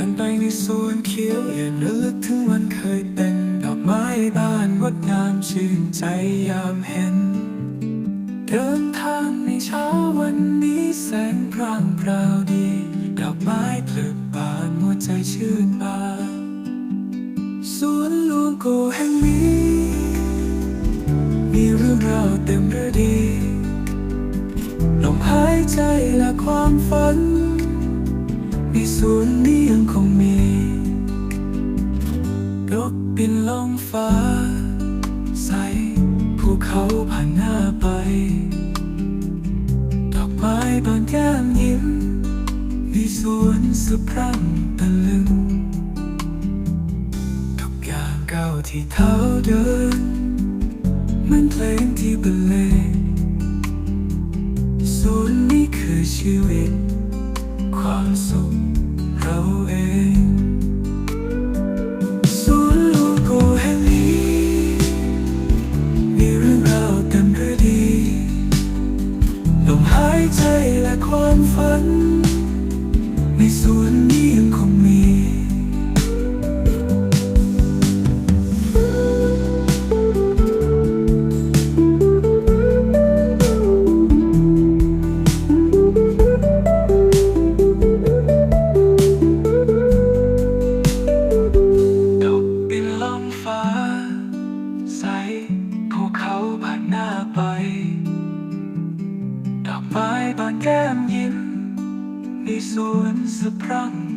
ินไปในสวนเขียวเย็นระลึกถึงวันเคยเป็นดอกไม้บานงดงามชื่นใจยามเห็น เดินทางในเช้าวันนี้แสงพร่างพราวดีดอกไม้เพลิดบานหัวใจชื่นบานสวนลวงโกแห่งนี้มีเรื่องราวเต็มฤดีลมหายใจและความฝัน ในสวนนี้ยังคงมีนกบินล่องฟ้า ใสภูเขาผ่านหน้าไป ดอกไม้บานแก้มยิ้มในสวนสะพรั่งตะลึงทุกอย่างก้าวที่เท้าเดินมือนเพลงที่บรรเลงศูนย์นี้คือชีวิต ใจและความฝัน ในสวนนี้ยังคงมี ไม้บานแก้มยิ้มในสวนสะพรั่ง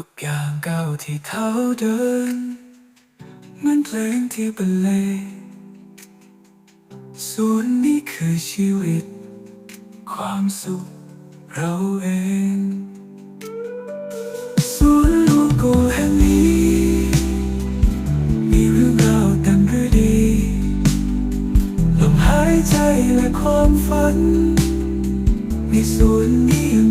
ทุกอย่างก้าวที่เท้าเดินเหมือนเพลงที่บรรเลงส่วนนี้คือชีวิต ความสุขเราเองส่วนลูกโกแห่งนี้มีเรื่องราวเต็มฤดีลมหายใจและความฝันในส่วนนี้